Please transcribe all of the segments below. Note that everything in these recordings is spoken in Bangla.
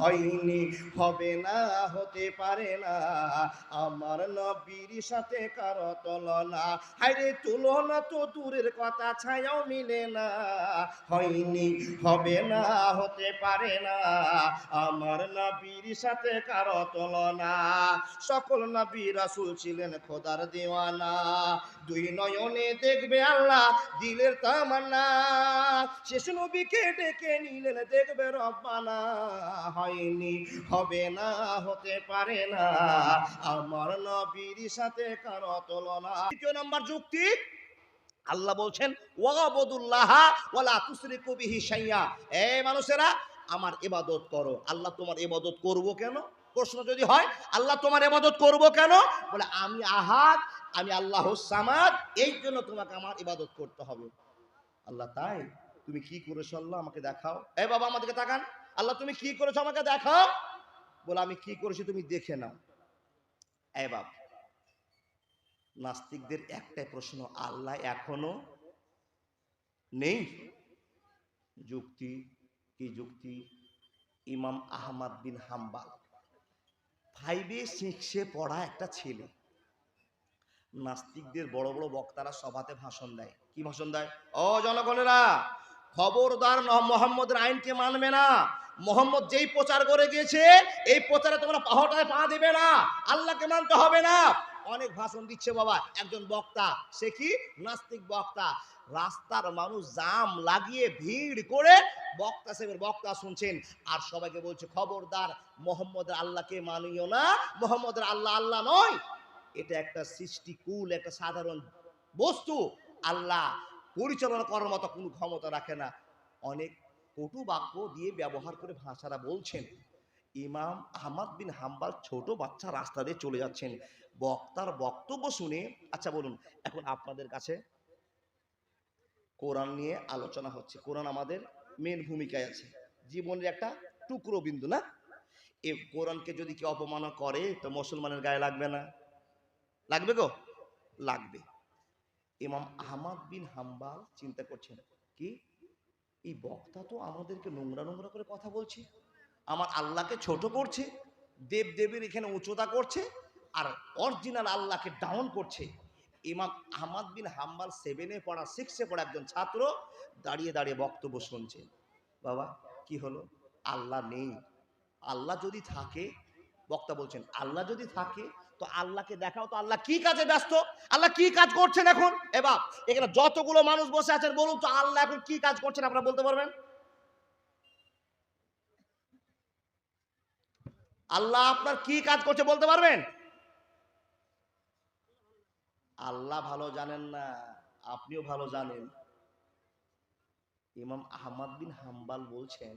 হয়নি, হবে না, হতে পারে না। আমার নবীর সাথে কারও তুলনা। হাইরে তুলনা তো দূরের কথা, ছায়াও মিলে না। হয়নি, হবে না, হতে পারে না। আমার নবীর সাথে কারও তুলনা। সকল নবী রাসূল ছিলেন খোদার দেওয়ানা। দুই নয়নে দেখবে আল্লাহ দিলের তামান্না। শেষ নবীকে ডেকে নিলেন, দেখবে রব্বানা হয়নি, হবে না, হতে পারে না। আমার নবীর সাথে কারও তুলনা। দ্বিতীয় নম্বর যুক্তি, আল্লাহ বলছেন, ওয়াবুদুল্লাহ ওয়ালা তুসরিকু বিহি শাইয়া। এ মানুষেরা, আমার ইবাদত করো। আল্লাহ, তোমার ইবাদত করব কেন? প্রশ্ন যদি হয়, আল্লাহ, তোমার ইবাদত করব কেন? বলে, আমি আহাদ আমি আল্লাহ সামাদ, এই জন্য তোমাকে আমার ইবাদত করতে হবে। আল্লাহ, তাই? তুমি কি করেছ আল্লাহ? আমাকে দেখাও। এ বাবা আমাদেরকে তাকান। আল্লাহ, তুমি কি করেছ? আমাকে দেখাও। বলে, আমি কি করেছি তুমি দেখে নাও। এ বাবা নাস্তিকদের একটাই প্রশ্ন, আল্লাহ এখনও নেই? যুক্তি? কি যুক্তি? ইমাম আহমদ বিন হাম্বাল। ফাইভে সিক্সে পড়া একটা ছেলে। নাস্তিকদের বড় বড় বক্তারা সভাতে ভাষণ দেয়। কি ভাষণ দেয়? ও জনগণেরা, খবরদার মোহাম্মদের আইনকে মানবে না। মোহাম্মদ যেই প্রচার করে গিয়েছে, এই প্রচারে তোমরা পাহটায় পা দেবে না। আল্লাহকে মানতে হবে না। অনেক ভাষণ দিচ্ছে বাবা। একজন বক্তা, সে কি? নাস্তিক বক্তা। রাস্তার মানুষ জাম লাগিয়ে ভিড় করে বক্তা সাহেবের বক্তা শুনছেন। আর সবাইকে বলছে, খবরদার মোহাম্মদের আল্লাহকে মানিও না। মোহাম্মদের আল্লাহ আল্লাহ নয়। এটা একটা সৃষ্টি কুল, একটা সাধারণ বস্তু। আল্লাহ পরিচালনা করার মতো কোনো ক্ষমতা রাখে না। অনেক কটু বাক্য দিয়ে ব্যবহার করে ভাষারা বলছেন। ইমাম আহমদ বিন হাম্বাল ছোট বাচ্চা রাস্তা দিয়ে চলে যাচ্ছেন। বক্তার বক্তব্য শুনে আচ্ছা বলুন, এখন আপনাদের কাছে কোরআন নিয়ে আলোচনা হচ্ছে। কোরআন আমাদের মেন ভূমিকায় আছে। জীবনের একটা টুকরো বিন্দু না? এ কোরআনকে যদি কেউ অপমাননা করে, তো মুসলমানের গায়ে লাগবে না। লাগবে গো? লাগবে। ইমাম আহমদ বিন হাম্বাল চিন্তা করছেন, কি? এই বক্তা তো আমাদেরকে নোংরা নোংরা করে কথা বলছে। আমার আল্লাহকে ছোট করছে দেব দেবীর এখানে উচ্চতা করছে, আর অরিজিনাল আল্লাহকে ডাউন করছে। ইমাম আহমদ বিন হাম্বাল সেভেনে পড়া সিক্সে পড়া একজন ছাত্র দাঁড়িয়ে দাঁড়িয়ে বক্তব্য শুনছেন। বাবা, কি হলো? আল্লাহ নেই। আল্লাহ যদি থাকে, বক্তা বলছেন, আল্লাহ যদি থাকে তো আল্লাহকে দেখাও তো আল্লাহ কি কাজে ব্যস্ত? আল্লাহ কি কাজ করছেন এখন? এবার এখানে যতগুলো মানুষ বসে আছেন, বলুন তো আল্লাহ এখন কি কাজ করছেন আপনারা বলতে পারবেন? আল্লাহ আপনার কি কাজ করছে বলতে পারবেন? আল্লাহ ভালো জানেন না, আপনিও ভালো জানেন। ইমাম আহমদ বিন হাম্বাল বলছেন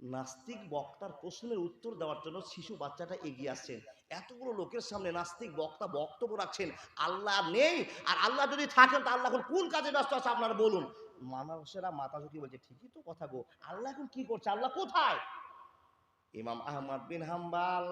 নাস্তিক বক্তার প্রশ্নের উত্তর দেওয়ার জন্য শিশু বাচ্চাটা এগিয়ে আসছেন। এতগুলো লোকের সামনে নাস্তিক বক্তা বক্তব্য রাখছেন, আল্লাহ নেই। আর আল্লাহ যদি থাকেন, তা আল্লাহ এখন কোন কাজে ব্যস্ত আছে আপনারা বলুন। মানুষেরা মাথা ঝুঁকি বলছে, ঠিকই তো কথা গো, আল্লাহ এখন কি করছে? আল্লাহ কোথায়? ইমাম আহমদ বিন হাম্বাল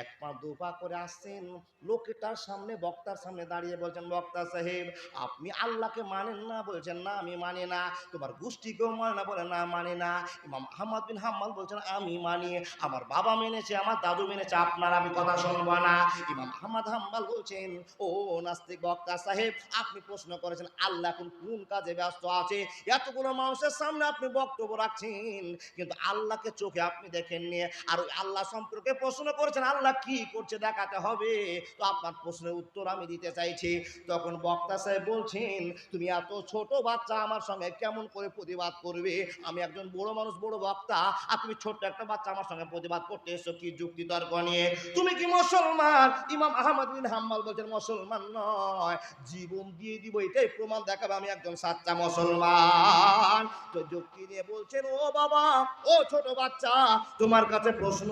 এক পা দু পা করে আসছেন লোকটার সামনে, বক্তার সামনে দাঁড়িয়ে বলছেন, বক্তা সাহেব, আপনি আল্লাহকে মানেন না, বলছেন, না, আমি মানি না। তোমার গোষ্ঠীকেও মানে না, বলে, না, মানি না। ইমাম আহমদ বিন হাম্বাল বলছেন, আমি মানি, আমার বাবা মেনেছে, আমার দাদু মেনেছে, আপনার আমি কথা শুনব না। ইমাম আহমদ হাম্বাল বলছেন, ও নাস্তিক বক্তা সাহেব, আপনি প্রশ্ন করেছেন, আল্লাহ এখন কোন কাজে ব্যস্ত আছে? এতগুলো মানুষের সামনে আপনি বক্তব্য রাখছেন, কিন্তু আল্লাহকে চোখে আপনি দেখেননি। আর ওই আল্লাহ সম্পর্কে প্রশ্ন করেছেন, আল্লাহ কি করছে দেখাতে হবে? তো আপনার প্রশ্নের উত্তর আমি দিতে চাইছি। তখন বক্তা সাহেব বলছেন, তুমি এত ছোট বাচ্চা আমার সঙ্গে কেমন করে প্রতিবাদ করবে? আমি একজন বড় মানুষ, বড় বক্তা। আর তুমি ছোট্ট একটা বাচ্চা আমার সঙ্গে প্রতিবাদ করতে এসো, কি যুক্তি তর্ক নিয়ে? তুমি কি মুসলমান? ইমাম আহমদ বিন হাম্মাল বলছেন, মুসলমান নয়। জীবন দিয়ে দিব, এটাই প্রমাণ দেখাবে আমি একজন সাচ্চা মুসলমান। তো যুক্তি নিয়ে বলছেন, ও বাবা, ও ছোট বাচ্চা, তোমার কাছে প্রশ্ন,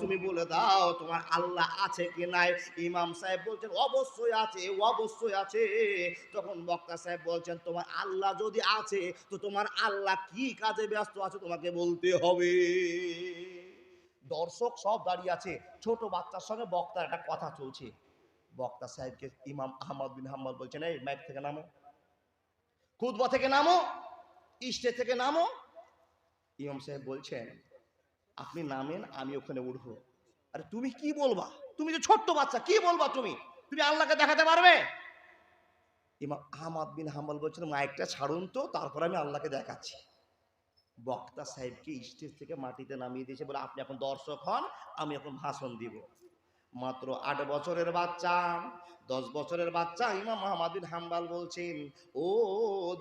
তুমি বলে দাও তোমার আল্লাহ আছে কি নাই? ইমাম সাহেব বলছেন, অবশ্যই আছে অবশ্যই আছে। তখন বক্তা সাহেব বলছেন, তোমার আল্লাহ যদি আছে, তো তোমার আল্লাহ কি কাজে ব্যস্ত আছে তোমাকে বলতে হবে। দর্শক সব দাঁড়িয়ে আছে, ছোট বাচ্চার সঙ্গে বক্তার একটা কথা চলছে। বক্তা সাহেবকে ইমাম আহমদ বিন হাম্মদ বলছেন, এই মাইক থেকে নামো খুদবা থেকে নামো স্টেজ থেকে নামো। ইমাম সাহেব বলছেন আপনি নামেন আমি ওখানে উঠবো। আরে তুমি কি বলবা? তুমি যে ছোট্ট বাচ্চা কি বলবা তুমি? তুমি আল্লাহকে দেখাতে পারবে? ইমাম আহমদ বিন হাম্বল বলছেন মাইকটা ছাড়ুন তো তারপর আমি আল্লাহকে দেখাচ্ছি। বক্তা সাহেবকে স্টেজ থেকে মাটিতে নামিয়ে দিয়েছে বলে আপনি এখন দর্শক হন আমি এখন ভাষণ দিব। মাত্র আট বছরের বাচ্চা দশ বছরের বাচ্চা ইমাম মাহমাদিন হাম্বাল বলছেন, ও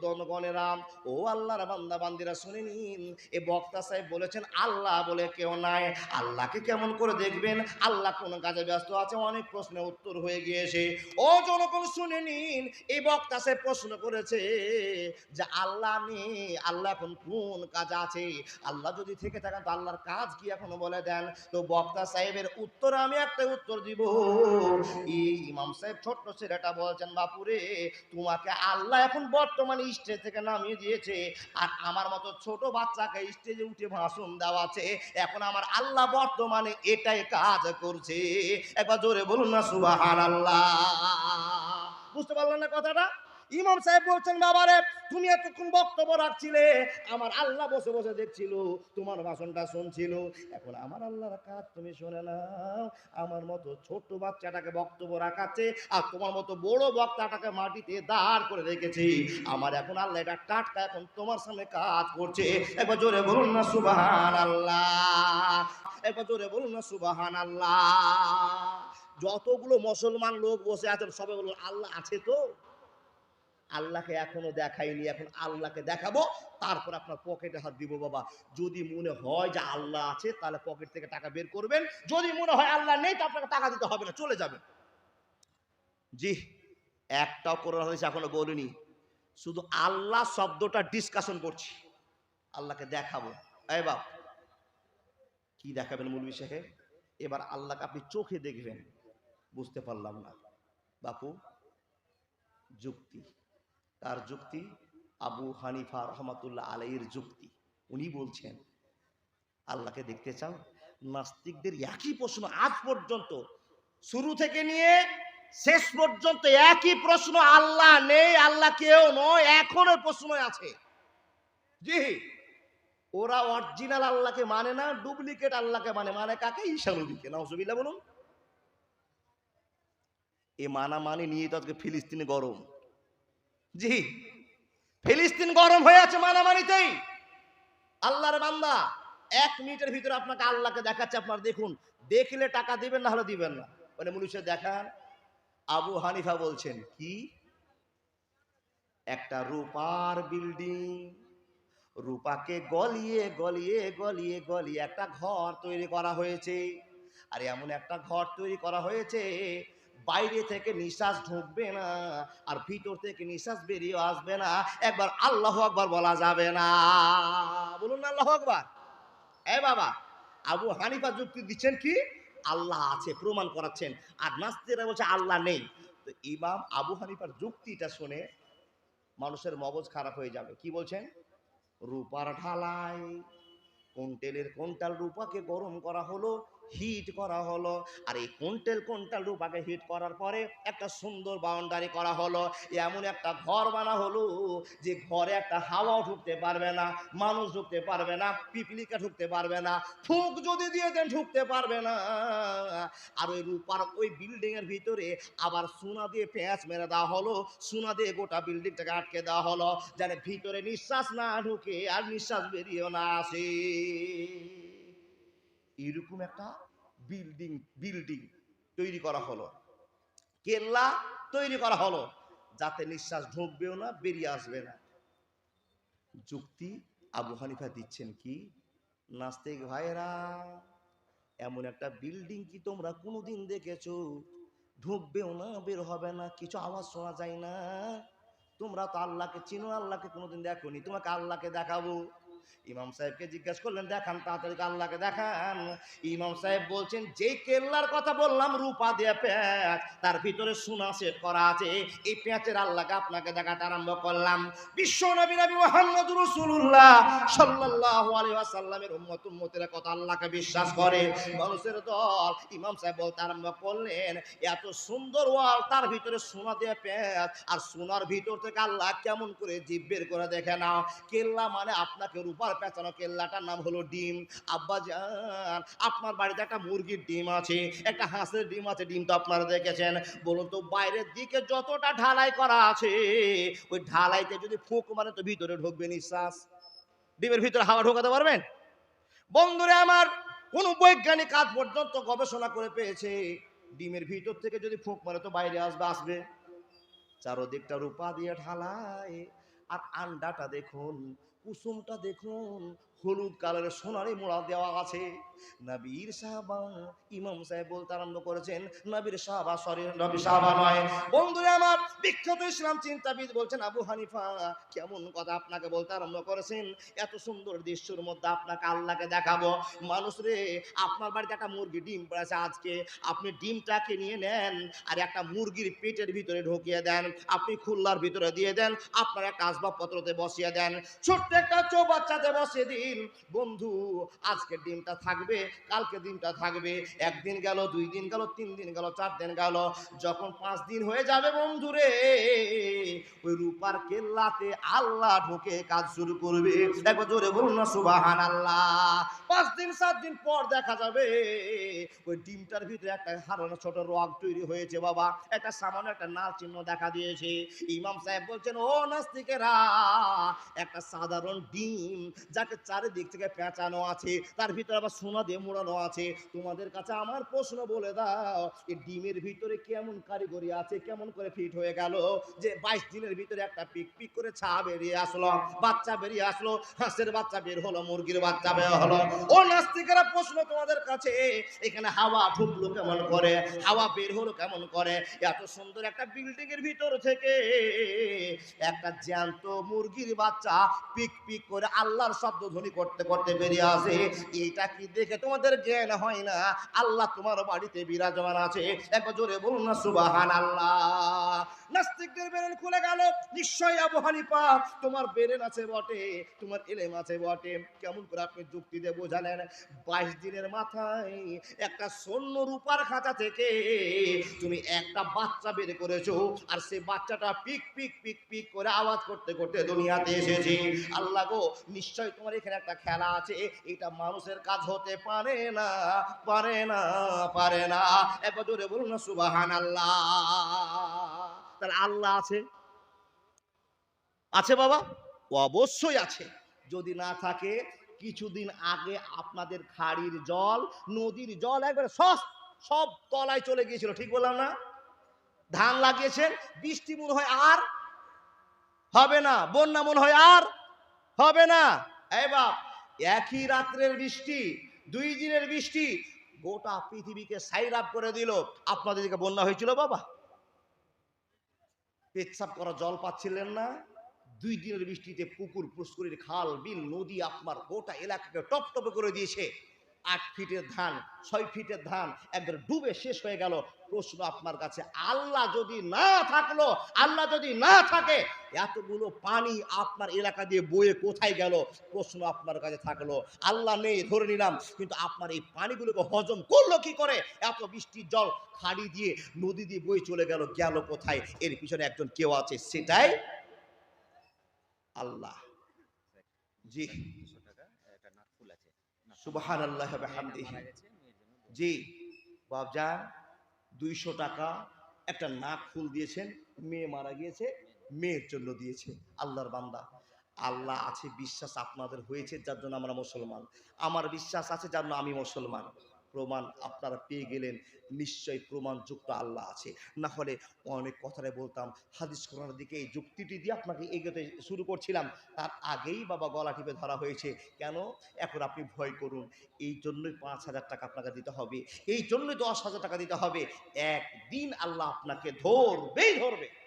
দনগণেরাম ও আল্লাহর বান্দা, বান্দিরা শুনে নিন। এ বক্তা সাহেব বলেছেন, আল্লাহ বলে কেউ নাই। আল্লাহকে কেমন করে দেখবেন? আল্লাহ কোন কাজে ব্যস্ত আছে? অনেক প্রশ্নের উত্তর হয়ে গিয়েছে। ও জনগণ, শুনে নিন। এই বক্তা সাহেব প্রশ্ন করেছে যে, আল্লাহ নেই। আল্লাহ এখন কোন কাজ আছে? আল্লাহ যদি থেকে থাকেন, তো আল্লাহর কাজ কি এখনও বলে দেন? তো বক্তা সাহেবের উত্তরে আমি একটা উত্তর দিব। ইমাম সাহেব ছোট্ট ছেলেটা বলছেন, বাপুরে, তোমাকে আল্লাহ এখন বর্তমানে স্টেজ থেকে নামিয়ে দিয়েছে। আর আমার মতো ছোট বাচ্চাকে স্টেজে উঠে ভাষণ দেওয়া আছে। এখন আমার আল্লাহ বর্তমানে এটাই কাজ করছে। একবার জোরে বলুন না সুবাহ আল্লাহ বুঝতে পারলেন না কথাটা? ইমাম সাহেব বলছেন, বাবারে, তুমি এতক্ষণ বক্তব্য রাখছিলে, আমার আল্লাহ বসে বসে দেখছিল, তোমার ভাষণটা শুনছিল। এখন আমার আল্লাহর কাজ তুমি শুনে নাও, আমার মতো ছোট বাচ্চাটাকে বক্তব্য রাখাচ্ছে আর তোমার মতো বড় বক্তাটাকে মাটিতে দাঁড় করে রেখেছি। আমার এখন আল্লাহ এটা টাটকা এখন তোমার সামনে কাজ করছে। একবার জোরে বলুন না সুবাহান আল্লাহ একবার জোরে বলুন না সুবাহান আল্লাহ যতগুলো মুসলমান লোক বসে আছেন, সবাই বলুন, আল্লাহ আছে তো? আল্লাহকে এখনও দেখাইনি, এখন আল্লাহকে দেখাবো, তারপর আপনার পকেটে হাত দিব বাবা। যদি মনে হয় যে আল্লাহ আছে, তাহলে পকেট থেকে টাকা বের করবেন। যদি মনে হয় আল্লাহ নেই, তো আপনাকে টাকা দিতে হবে না, চলে যাবেন। জি, একটাও করোনা হয়েছে এখনও বলিনি। শুধু আল্লাহ শব্দটা ডিসকাশন করছি। আল্লাহকে দেখাবো। এই বাপ, কি দেখাবেন মুলবি সাহেব? এবার আল্লাহকে আপনি চোখে দেখবেন, বুঝতে পারলাম না। বাপু, যুক্তি। তার যুক্তি আবু হানিফা রহমাতুল্লাহ আলাইয়ের যুক্তি। উনি বলছেন, আল্লাহকে দেখতে চাও? নাস্তিকদের একই প্রশ্ন আজ পর্যন্ত, শুরু থেকে নিয়ে শেষ পর্যন্ত একই প্রশ্ন আল্লাহ নেই, আল্লাহ কেউ নয়, এখনও প্রশ্ন আছে। জি, ওরা অরিজিনাল আল্লাহকে মানে না ডুপ্লিকেট আল্লাহকে মানে। মানে কাকে? ঈশা নবীকে নাউজুবিল্লাহ বলুন। এ মানা মানে নিয়ে তো আজকে ফিলিস্তিনে গরম। জি। ফিলিস্তিন গরম হয়ে আছে মানামানিতেই আল্লাহর বান্দা, এক মিনিটের ভিতরে আপনাকে আল্লাহকে দেখাচ্ছে, আপনার দেখুন। দেখলে টাকা দিবেন, না হলে দিবেন না। মানে মুনুষে দেখান। আবু হানিফা বলছেন, কি? একটা রূপার বিল্ডিং। রূপাকে গলিয়ে গলিয়ে গলিয়ে গলিয়ে একটা ঘর তৈরি করা হয়েছে। আর, এমন একটা ঘর তৈরি করা হয়েছে বাইরে থেকে নিঃশ্বাস ঢুকবে না, আর ভিতর থেকে নিঃশ্বাস বেরিয়ে আসবে না। একবার আল্লাহ আকবার বলা যাবে না। বলুন না আল্লাহ আকবার। এ বাবা, আবু হানিফা যুক্তি দিচ্ছেন কি? আল্লাহ আছে, প্রমাণ করাচ্ছেন। আর নাস্তিরা বলছে, আল্লাহ নেই। তো ইমাম আবু হানিফার যুক্তিটা শুনে মানুষের মগজ খারাপ হয়ে যাবে। কি বলছেন? রূপার ঢালাই। কুইন্টেলের কুইন্টাল রূপাকে গরম করা হলো? হিট করা হলো। আর এই কুইন্টেল কুইন্টাল রূপাকে হিট করার পরে একটা সুন্দর বাউন্ডারি করা হলো। এমন একটা ঘর বানা হলো যে ঘরে একটা হাওয়াও ঢুকতে পারবে না, মানুষ ঢুকতে পারবে না, পিপলিকা ঢুকতে পারবে না, ফুঁক যদি দিয়ে দেন ঢুকতে পারবে না। আর ওই রূপার ওই বিল্ডিং এর ভিতরে আবার সোনা দিয়ে পেঁয়াজ মেরে দেওয়া হলো। সোনা দিয়ে গোটা বিল্ডিংটাকে আটকে দেওয়া হলো। যেন ভিতরে নিঃশ্বাস না ঢুকে আর নিঃশ্বাস বেরিয়েও না আসে। এরকম একটা বিল্ডিং বিল্ডিং তৈরি করা হলো। কেল্লা তৈরি করা হলো, যাতে নিঃশ্বাস ঢুকবেও না, বেরিয়ে আসবে না। যুক্তি আবু হানিফা দিচ্ছেন কি, নাস্তিক ভাইরা এমন একটা বিল্ডিং কি তোমরা কোনোদিন দেখেছ? ঢুকবেও না, বের হবে না, কিছু আওয়াজ শোনা যায় না? তোমরা তো আল্লাহকে চিনো, আল্লাহকে কোনোদিন দেখো নি তোমাকে আল্লাহকে দেখাবো। ইমাম সাহেবকে জিজ্ঞেস করলেন, দেখান, তাড়াতাড়ি আল্লাহকে দেখান। ইমাম সাহেব বলছেন, যে কেল্লার কথা বললাম, রূপা দিয়ে পেঁয়াজ তার ভিতরে সোনা সেট করা আছে। এই পেঁয়াজের আল্লাহকে আপনাকে দেখাতে আরম্ভ করলাম। বিশ্ব নবী নবী মোহাম্মদ রসুল্লাহ সাল্লাল্লাহু আলাইহি ওয়াসাল্লামের উম্মত, উম্মতের কথা আল্লাহকে বিশ্বাস করে মানুষের দল ইমাম সাহেব বলতে আরম্ভ করলেন, এত সুন্দর ওয়াল, তার ভিতরে সোনা দিয়ে পেঁয়াজ আর সোনার ভিতর থেকে আল্লাহ কেমন করে জীব বের করে দেখে নাও। কেল্লা মানে আপনাকে রূপার পেঁচানো কেল্লাটার নাম হলো ডিম। আব্বা যান আপনার বাড়িতে একটা মুরগির ডিম আছে, একটা হাঁসের ডিম আছে ডিম তো আপনারা দেখেছেন। বলুন তো, বাইরের দিকে যতটা ঢালাই করা আছে, ওই ঢালাইতে যদি ফুঁক মানে তো ভিতরে ঢুকবে নিঃশ্বাস। ডিমের ভিতরে হাওয়া ঢোকাতে পারবেন? বন্ধুরে আমার, কোন বৈজ্ঞানিক আজ পর্যন্ত গবেষণা করে পেয়েছে, ডিমের ভিতর থেকে যদি ফুঁক মারে তো বাইরে আসবে আসবে। চারোদিকটা রূপা দিয়ে ঢালায় আর আন্ডাটা দেখুন কুসুমটা দেখুন। হলুদ কালারের সোনারি মোড়া দেওয়া আছে। নবীর সাহাবা, ইমাম সাহেব বলতে আরম্ভ করেছেন, নবীর সাহাবা সরি, নবী সাহাবা নয়। বন্ধুরা আমার বিখ্যাত ইসলাম চিন্তাবিদ বলছেন, আবু হানিফা, কেমন কথা আপনাকে বলতে আরম্ভ করেছেন? এত সুন্দর দৃশ্যের মধ্যে আপনাকে আল্লাহকে দেখাবো। মানুষ রে, আপনার বাড়িতে একটা মুরগি ডিম পড়েছে আজকে। আপনি ডিমটাকে নিয়ে নেন আর একটা মুরগির পেটের ভিতরে ঢুকিয়ে দেন। আপনি খুল্লার ভিতরে দিয়ে দেন। আপনার একটা আসবাবপত্রতে বসিয়ে দেন। ছোট্ট একটা চৌবাচ্চাতে বসিয়ে দিন বন্ধু আজকে ডিমটা থাকবে, কালকে ডিমটা থাকবে। একদিন গেল, দুই দিন গেল, তিন দিন গেল, চার দিন গেল। যখন পাঁচ দিন হয়ে যাবে বন্ধু রে, ওই রূপার কেল্লাতে আল্লাহ ঢুকে কাজ শুরু করবে। দেখো জোরে বলুন না সুবাহান আল্লাহ দিন সাত দিন পর দেখা যাবে। ওই ডিমটার ভিতরে একটা হারানো ছোট রগ তৈরি হয়েছে বাবা। একটা সামান্য একটা নাল চিহ্ন দেখা দিয়েছে। ইমাম সাহেব বলছেন, ও নাস্তিকেরা, একটা সাধারণ ডিম যাকে চারিদিক থেকে পেঁচানো আছে, তার ভিতরে আবার সোনা দিয়ে মোড়ানো আছে। তোমাদের কাছে আমার প্রশ্ন বলে দাও, এই ডিমের ভিতরে কেমন কারিগরি আছে, কেমন করে ফিট হয়ে গেল? যে বাইশ দিনের ভিতরে একটা পিক পিক করে ছা বেরিয়ে আসলো, বাচ্চা বেরিয়ে আসলো, হাঁসের বাচ্চা বের হলো, মুরগির বাচ্চা বের হলো। ও নাস্তিকেরা প্রশ্ন তোমাদের কাছে এখানে হাওয়া ঢুকলো কেমন করে? হাওয়া বের হলো কেমন করে? এত সুন্দর একটা বিল্ডিং এর ভিতর থেকে একটা জ্যান্ত মুরগির বাচ্চা পিক পিক করে আল্লাহর শব্দ ধ্বনি করতে করতে বেরিয়ে আসে। এটা কি দেখে তোমাদের জ্ঞান হয় না? আল্লাহ তোমার বাড়িতে বিরাজমান আছে। একবার জোরে বলুন না সুবাহান আল্লাহ নাস্তিকদের বেরেন খুলে গেল। নিশ্চয়ই আবু হানিফা, তোমার বেরেন আছে বটে, তোমার এলেম আছে বটে। কেমন করে আপনি যুক্তি দিয়ে বোঝালেন বাইশ দিনের মাথায় একটা স্বর্ণ রূপার খাঁচা থেকে তুমি একটা বাচ্চা বের করেছ, আর সেই বাচ্চাটা পিক পিক পিক পিক করে আওয়াজ করতে করতে দুনিয়াতে এসেছে। আল্লাহ গো নিশ্চয় তোমার এখানে একটা খেলা আছে। এটা মানুষের কাজ হতে পারে না পারে না পারে না। একবার জোরে বলুন না সুবাহান আল্লাহ তাহলে আল্লাহ আছে। আছে বাবা? অবশ্যই আছে। যদি না থাকে, কিছুদিন আগে আপনাদের খাড়ির জল, নদীর জল একবারে সব সব তলায় চলে গিয়েছিল, ঠিক বললাম না? ধান লাগিয়েছেন, বৃষ্টি মনে হয় আর হবে না, বন্যা মনে হয় আর হবে না। এই বাপ, একই রাত্রের বৃষ্টি, দুই দিনের বৃষ্টি, গোটা পৃথিবীকে সাইরাপ করে দিল। আপনাদের দিকে বন্যা হয়েছিল বাবা? পেচ্ছাপ করা জল পাচ্ছিলেন না। দুই দিনের বৃষ্টিতে পুকুর পুষ্করির খাল, বিল, নদী আপনার গোটা এলাকাকে টপ টপে করে দিয়েছে। আট ফিটের ধান, ছয় ফিটের ধান একবার ডুবে শেষ হয়ে গেল। প্রশ্ন আপনার কাছে, আল্লাহ যদি না থাকল, আল্লাহ যদি না থাকে, এতগুলো পানি আপনার এলাকা দিয়ে বয়ে কোথায় গেল? প্রশ্ন আপনার কাছে থাকল, আল্লাহ নেই, ধরে নিলাম, কিন্তু আপনার এই পানিগুলোকে হজম করল কি করে? এত বৃষ্টির জল, খাড়ি দিয়ে নদী দিয়ে বয়ে চলে গেল গেল কোথায়? এর পিছনে একজন কেউ আছে, সেটাই আল্লাহ। জি। সুবাহান আল্লাহ জি বাবজান দুইশো টাকা একটা নাক ফুল দিয়েছেন মেয়ে মারা গিয়েছে মেয়ের জন্য দিয়েছে আল্লাহর বান্দা। আল্লাহ আছে বিশ্বাস আপনাদের হয়েছে যার জন্য আমরা মুসলমান। আমার বিশ্বাস আছে যার জন্য আমি মুসলমান। প্রমাণ আপনারা পেয়ে গেলেন। নিশ্চয়ই প্রমাণযুক্ত আল্লাহ আছে। না হলে অনেক কথাটাই বলতাম, হাদিস করার দিকে এই যুক্তিটি দিয়ে আপনাকে এগোতে শুরু করছিলাম। তার আগেই বাবা গলা টিপে ধরা হয়েছে। কেন? এখন আপনি ভয় করুন। এই জন্যই পাঁচ হাজার টাকা আপনাকে দিতে হবে। এই জন্যই দশ হাজার টাকা দিতে হবে। একদিন আল্লাহ আপনাকে ধরবেই ধরবে।